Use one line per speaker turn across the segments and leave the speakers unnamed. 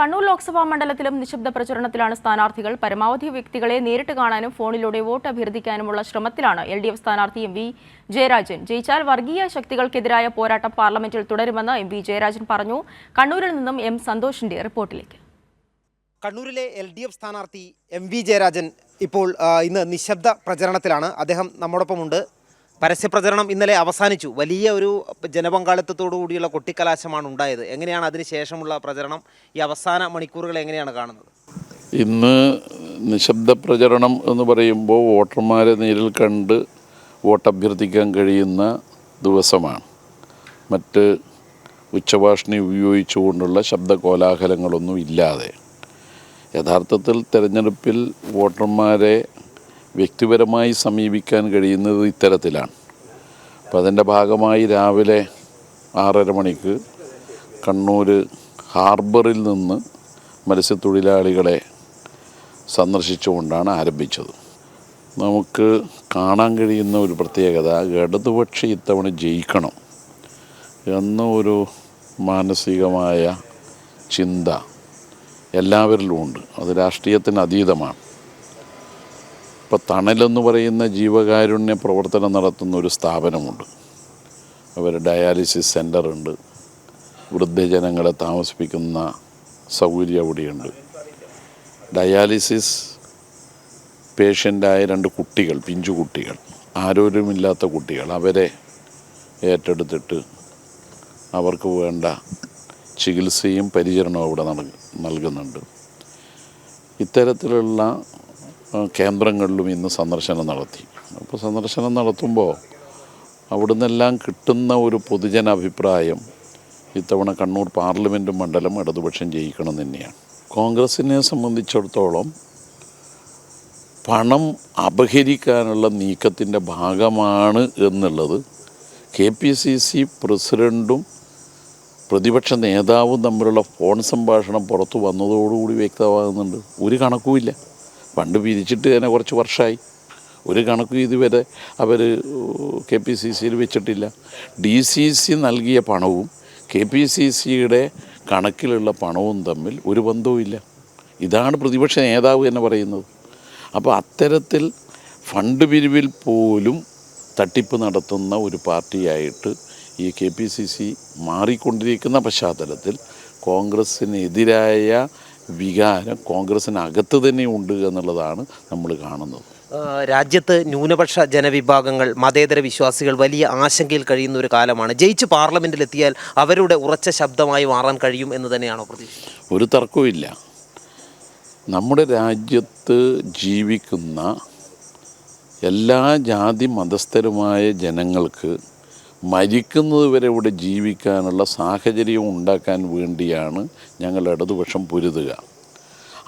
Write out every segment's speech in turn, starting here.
കണ്ണൂർ ലോക്സഭാ മണ്ഡലത്തിലും നിശബ്ദ പ്രചരണത്തിലാണ് സ്ഥാനാർത്ഥികൾ. പരമാവധി വ്യക്തികളെ നേരിട്ട് കാണാനും ഫോണിലൂടെ വോട്ട് അഭ്യർത്ഥിക്കാനുമുള്ള ശ്രമത്തിലാണ് എൽ ഡി എഫ് സ്ഥാനാർത്ഥി എം വി ജയരാജൻ. ജയിച്ചാൽ വർഗീയ ശക്തികൾക്കെതിരായ പോരാട്ടം പാർലമെന്റിൽ തുടരുമെന്ന് എം വി ജയരാജൻ പറഞ്ഞു. കണ്ണൂരിൽ നിന്നും എം സന്തോഷിന്റെ റിപ്പോർട്ടിലേക്ക്.
കണ്ണൂരിലെ എൽ ഡി എഫ് സ്ഥാനാർത്ഥി എം വി ജയരാജൻ ഇപ്പോൾ ഇന്ന് നിശബ്ദ പ്രചരണത്തിലാണ്. അദ്ദേഹം നമ്മോടൊപ്പമുണ്ട്. പരസ്യപ്രചരണം ഇന്നലെ അവസാനിച്ചു. വലിയ ഒരു ജനപങ്കാളിത്തത്തോടു കൂടിയുള്ള കൊട്ടിക്കലാശമാണ് ഉണ്ടായത്. എങ്ങനെയാണ് അതിന് ശേഷമുള്ള പ്രചരണം? ഈ അവസാന മണിക്കൂറുകൾ എങ്ങനെയാണ് കാണുന്നത്?
ഇന്ന് നിശബ്ദ പ്രചരണം എന്ന് പറയുമ്പോൾ വോട്ടർമാരെ നേരിൽ കണ്ട് വോട്ട് അഭ്യർത്ഥിക്കാൻ കഴിയുന്ന ദിവസമാണ്. മറ്റ് ഉച്ചഭാഷണി ഉപയോഗിച്ചുകൊണ്ടുള്ള ശബ്ദ കോലാഹലങ്ങളൊന്നും ഇല്ലാതെ. യഥാർത്ഥത്തിൽ തിരഞ്ഞെടുപ്പിൽ വോട്ടർമാരെ വ്യക്തിപരമായി സമീപിക്കാൻ കഴിയുന്നത് ഇത്തരത്തിലാണ്. അപ്പം അതിന്റെ ഭാഗമായി രാവിലെ ആറര മണിക്ക് കണ്ണൂർ ഹാർബറിൽ നിന്ന് മത്സ്യത്തൊഴിലാളികളെ സന്ദർശിച്ചുകൊണ്ടാണ് ആരംഭിച്ചത്. നമുക്ക് കാണാൻ കഴിയുന്ന ഒരു പ്രത്യേകത ഇടതുപക്ഷി ഇത്തവണ ജയിക്കണം എന്ന ഒരു മാനസികമായ ചിന്ത എല്ലാവരിലും ഉണ്ട് അത് രാഷ്ട്രീയത്തിന് അതീതമാണ്. ഇപ്പോൾ തണലെന്ന് പറയുന്ന ജീവകാരുണ്യ പ്രവർത്തനം നടത്തുന്ന ഒരു സ്ഥാപനമുണ്ട്. അവർ ഡയാലിസിസ് സെന്റർ ഉണ്ട്. വൃദ്ധജനങ്ങളെ താമസിപ്പിക്കുന്ന സൗകര്യം അവിടെയുണ്ട്. ഡയാലിസിസ് പേഷ്യന്റായ രണ്ട് കുട്ടികൾ പിഞ്ചു കുട്ടികൾ ആരോഗ്യമില്ലാത്ത കുട്ടികൾ അവരെ ഏറ്റെടുത്തിട്ട് അവർക്ക് വേണ്ട ചികിത്സയും പരിചരണവും അവിടെ നൽക- നൽകുന്നുണ്ട്. ഇത്തരത്തിലുള്ള കേന്ദ്രങ്ങളിലും ഇന്ന് സന്ദർശനം നടത്തി. അപ്പോൾ സന്ദർശനം നടത്തുമ്പോൾ അവിടുന്നെല്ലാം കിട്ടുന്ന ഒരു പൊതുജന അഭിപ്രായം ഇത്തവണ കണ്ണൂർ പാർലമെന്റ് മണ്ഡലം ഇടതുപക്ഷം ജയിക്കണം തന്നെയാണ്. കോൺഗ്രസിനെ സംബന്ധിച്ചിടത്തോളം പണം അപഹരിക്കാനുള്ള നീക്കത്തിന്റെ ഭാഗമാണ് എന്നുള്ളത് കെ പി സി സി പ്രസിഡന്റും പ്രതിപക്ഷ നേതാവും തമ്മിലുള്ള ഫോൺ സംഭാഷണം പുറത്തു വന്നതോടുകൂടി വ്യക്തമാകുന്നുണ്ട്. ഒരു കണക്കുമില്ല. പണ്ട് പിരിച്ചിട്ട് തന്നെ കുറച്ച് വർഷമായി ഒരു കണക്കും ഇതുവരെ അവർ കെ പി സി സിയിൽ വെച്ചിട്ടില്ല. ഡി സി സി നൽകിയ പണവും കെ പി സി സിയുടെ കണക്കിലുള്ള പണവും തമ്മിൽ ഒരു ബന്ധവുമില്ല ഇതാണ് പ്രതിപക്ഷ നേതാവ് എന്ന് പറയുന്നത്. അപ്പോൾ അത്തരത്തിൽ ഫണ്ട് പിരിവിൽ പോലും തട്ടിപ്പ് നടത്തുന്ന ഒരു പാർട്ടിയായിട്ട് ഈ കെ പി സി സി മാറിക്കൊണ്ടിരിക്കുന്ന പശ്ചാത്തലത്തിൽ കോൺഗ്രസ്സിനെതിരായ വികാരം കോൺഗ്രസിനകത്ത് തന്നെ ഉണ്ട് എന്നുള്ളതാണ് നമ്മൾ കാണുന്നത്.
രാജ്യത്ത് ന്യൂനപക്ഷ ജനവിഭാഗങ്ങൾ മതേതര വിശ്വാസികൾ വലിയ ആശങ്കയിൽ കഴിയുന്ന ഒരു കാലമാണ്. ജയിച്ച് പാർലമെന്റിലെത്തിയാൽ അവരുടെ ഉറച്ച ശബ്ദമായി മാറാൻ കഴിയും എന്ന് തന്നെയാണോ പ്രതീക്ഷ
ഒരു തർക്കവുമില്ല നമ്മുടെ രാജ്യത്ത് ജീവിക്കുന്ന എല്ലാ ജാതി മതസ്ഥരുമായ ജനങ്ങൾക്ക് മരിക്കുന്നത് വരെ ഇവിടെ ജീവിക്കാനുള്ള സാഹചര്യം ഉണ്ടാക്കാൻ വേണ്ടിയാണ് ഞങ്ങൾ ഇടതുപക്ഷം പൊരുതുക.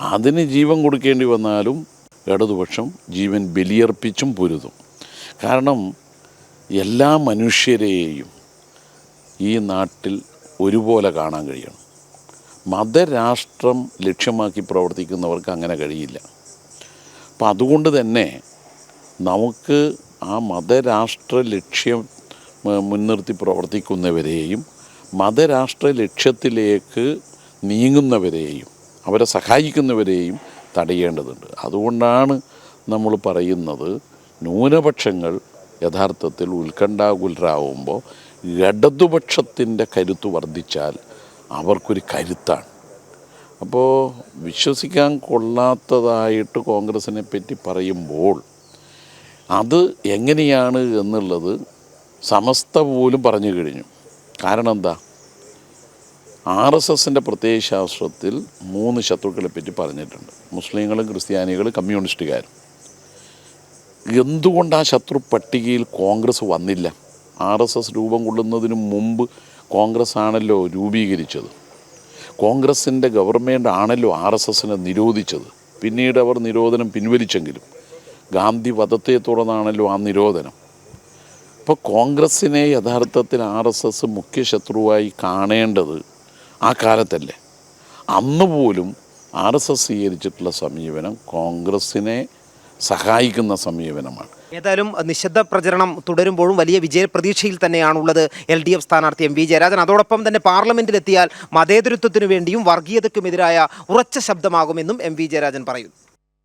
അതിന് ജീവൻ കൊടുക്കേണ്ടി വന്നാലും ഇടതുപക്ഷം ജീവൻ ബലിയർപ്പിച്ചും പൊരുതും. കാരണം എല്ലാ മനുഷ്യരെയും ഈ നാട്ടിൽ ഒരുപോലെ കാണാൻ കഴിയണം. മതരാഷ്ട്രം ലക്ഷ്യമാക്കി പ്രവർത്തിക്കുന്നവർക്ക് അങ്ങനെ കഴിയില്ല. അപ്പം അതുകൊണ്ട് തന്നെ നമുക്ക് ആ മതരാഷ്ട്ര ലക്ഷ്യം മുൻനിർത്തി പ്രവർത്തിക്കുന്നവരെയും മതരാഷ്ട്ര ലക്ഷ്യത്തിലേക്ക് നീങ്ങുന്നവരെയും അവരെ സഹായിക്കുന്നവരെയും തടയേണ്ടതുണ്ട്. അതുകൊണ്ടാണ് നമ്മൾ പറയുന്നത് ന്യൂനപക്ഷങ്ങൾ യഥാർത്ഥത്തിൽ ഉത്കണ്ഠാകുലരാകുമ്പോൾ ഇടതുപക്ഷത്തിന്റെ കരുത്ത് വർദ്ധിച്ചാൽ അവർക്കൊരു കരുത്താണ്. അപ്പോൾ വിശ്വസിക്കാൻ കൊള്ളാത്തതായിട്ട് കോൺഗ്രസിനെ പറ്റി പറയുമ്പോൾ അത് എങ്ങനെയാണ് എന്നുള്ളത് സമസ്ത പോലും പറഞ്ഞു കഴിഞ്ഞു. കാരണം എന്താ? ആർ എസ് എസിന്റെ പ്രത്യയശാസ്ത്രത്തിൽ മൂന്ന് ശത്രുക്കളെ പറ്റി പറഞ്ഞിട്ടുണ്ട്. മുസ്ലിങ്ങളും ക്രിസ്ത്യാനികളും കമ്മ്യൂണിസ്റ്റുകാരും. എന്തുകൊണ്ട് ആ ശത്രു പട്ടികയിൽ കോൺഗ്രസ് വന്നില്ല? ആർ എസ് എസ് രൂപം കൊള്ളുന്നതിന് മുമ്പ് കോൺഗ്രസ് ആണല്ലോ രൂപീകരിച്ചത്. കോൺഗ്രസിന്റെ ഗവൺമെന്റ് ആണല്ലോ ആർ എസ് എസിനെ നിരോധിച്ചത്. പിന്നീട് അവർ നിരോധനം പിൻവലിച്ചെങ്കിലും ഗാന്ധി വധത്തെ തുടർന്നാണല്ലോ ആ നിരോധനം. അപ്പോൾ കോൺഗ്രസ്സിനെ യഥാർത്ഥത്തിൽ ആർ എസ് എസ് മുഖ്യ ശത്രുവായി കാണേണ്ടത് ആ കാലത്തല്ലേ. അന്ന് പോലും ആർ എസ് എസ് സ്വീകരിച്ചിട്ടുള്ള സമീപനം കോൺഗ്രസ്സിനെ സഹായിക്കുന്ന സമീപനമാണ്.
ഏതായാലും നിശബ്ദ പ്രചരണം തുടരുമ്പോഴും വലിയ വിജയപ്രതീക്ഷയിൽ തന്നെയാണുള്ളത് എൽ ഡി എഫ് സ്ഥാനാർത്ഥി എം വി ജയരാജൻ. അതോടൊപ്പം തന്നെ പാർലമെന്റിലെത്തിയാൽ മതേതരത്വത്തിനു വേണ്ടിയും വർഗീയതയ്ക്കുമെതിരായ ഉറച്ച ശബ്ദമാകുമെന്നും എം വി ജയരാജൻ പറയുന്നു.